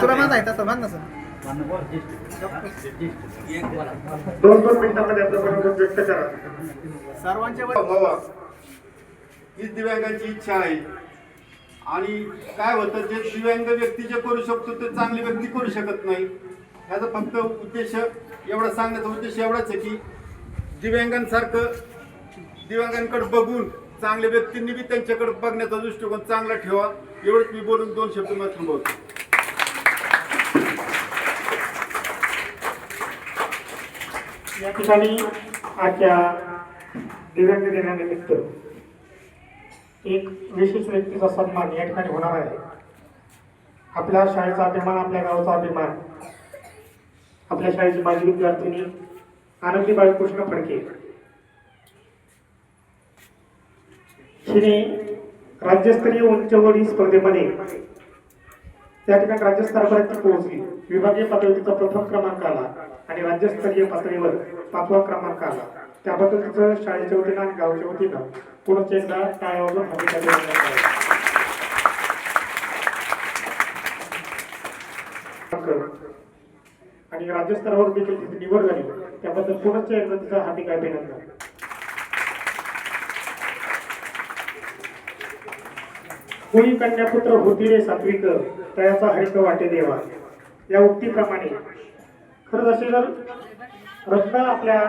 तुला माझा आहे तसं ना सर. दोन दोन मिनिटांमध्ये आपलं बरोबर व्यक्त करा. सर्वांच्या व्हावा ही दिव्यांगाची इच्छा आहे. आणि काय होतं जे दिव्यांग व्यक्ती जे करू शकतो ते चांगली व्यक्ती करू शकत नाही. ह्याचा फक्त उद्देश एवढा सांगण्याचा उद्देश एवढाच आहे की दिव्यांगांसारखं दिव्यांगांकडे बघून चांगल्या व्यक्तींनी बी त्यांच्याकडे बघण्याचा दृष्टिकोन चांगला ठेवा. एवढंच मी बोलून दोन शब्द मला थांबवतो. या ठिकाणी आजच्या दिव्यांग दिनानिमित्त एक विशेष व्यक्तीचा सन्मान या ठिकाणी होणार आहे. आपल्या शाळेचा अभिमान आपल्या गावाचा अभिमान आपल्या शाळेची माजी विद्यार्थिनी आनंदीबाई कृष्ण फडके तिने राज्यस्तरीय उंचवडी स्पर्धेमध्ये त्या ठिकाणी राज्यस्तरापर्यंत पोहोचली. विभागीय पातळीचा प्रथम क्रमांक आला आणि राज्यस्तरीय पातळीवर पाचवा क्रमांक आला. त्याबद्दल तिचं शाळेच्या वतीनं आणि गावच्या वतीनं पुढच एकदा टाळ्यावरून अभिनंदन करण्यात आणि राज्यस्तरावर देखील तिची निवड झाली. त्याबद्दल पुढच्या एकदा तिचा हार्दिक अभिनंदन. कोणी कन्यापुत्र होती रे सात्विक तयाचा हरित वाटे देवा. या उक्तीप्रमाणे खरंच असे जर रत्न आपल्या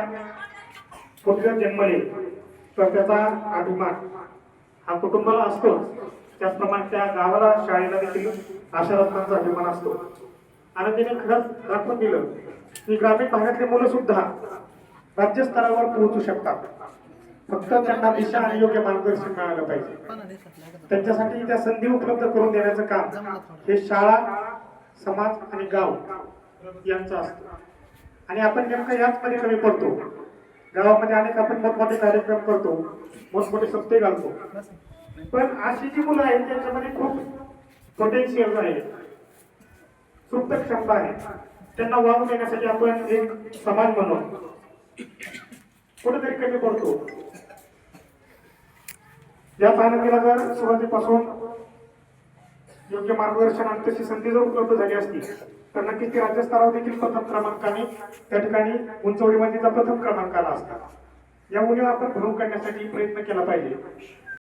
पुत्र जन्मले तर त्याचा अभिमान हा कुटुंबाला असतो. त्याचप्रमाणे त्या गावाला शाळेला देखील अशा रत्नांचा अभिमान असतो आनंदीने खरंच दाखवून दिलं की ग्रामीण भागातले मुलं सुद्धा राज्यस्तरावर पोहोचू शकतात. फक्त त्यांना दिशा आणि योग्य मार्गदर्शन मिळालं पाहिजे. त्यांच्यासाठी त्या संधी उपलब्ध करून देण्याचं काम हे शाळा समाज आणि गाव यांचं असतं. आणि आपण नेमकं याच मध्ये कमी पडतो. गावामध्ये अनेक आपण मोठमोठे कार्यक्रम करतो मोठमोठे सप्ते घालतो. पण अशी जी मुलं आहेत त्यांच्यामध्ये खूप पोटेन्शियल आहे. सुप्त क्षमता आहे. त्यांना वाव देण्यासाठी आपण एक समाज म्हणून कुठेतरी कमी पडतो. या तालुक्याला जर सुरुवातीपासून योग्य मार्गदर्शन आणि तशी संधी जर उपलब्ध झाली असती तर नक्कीच ती राज्यस्तरावर देखील प्रथम क्रमांकाने त्या ठिकाणी उंचवडीमध्येचा प्रथम क्रमांक आला असता. या उणीव आपण भरून काढण्यासाठी प्रयत्न केला पाहिजे.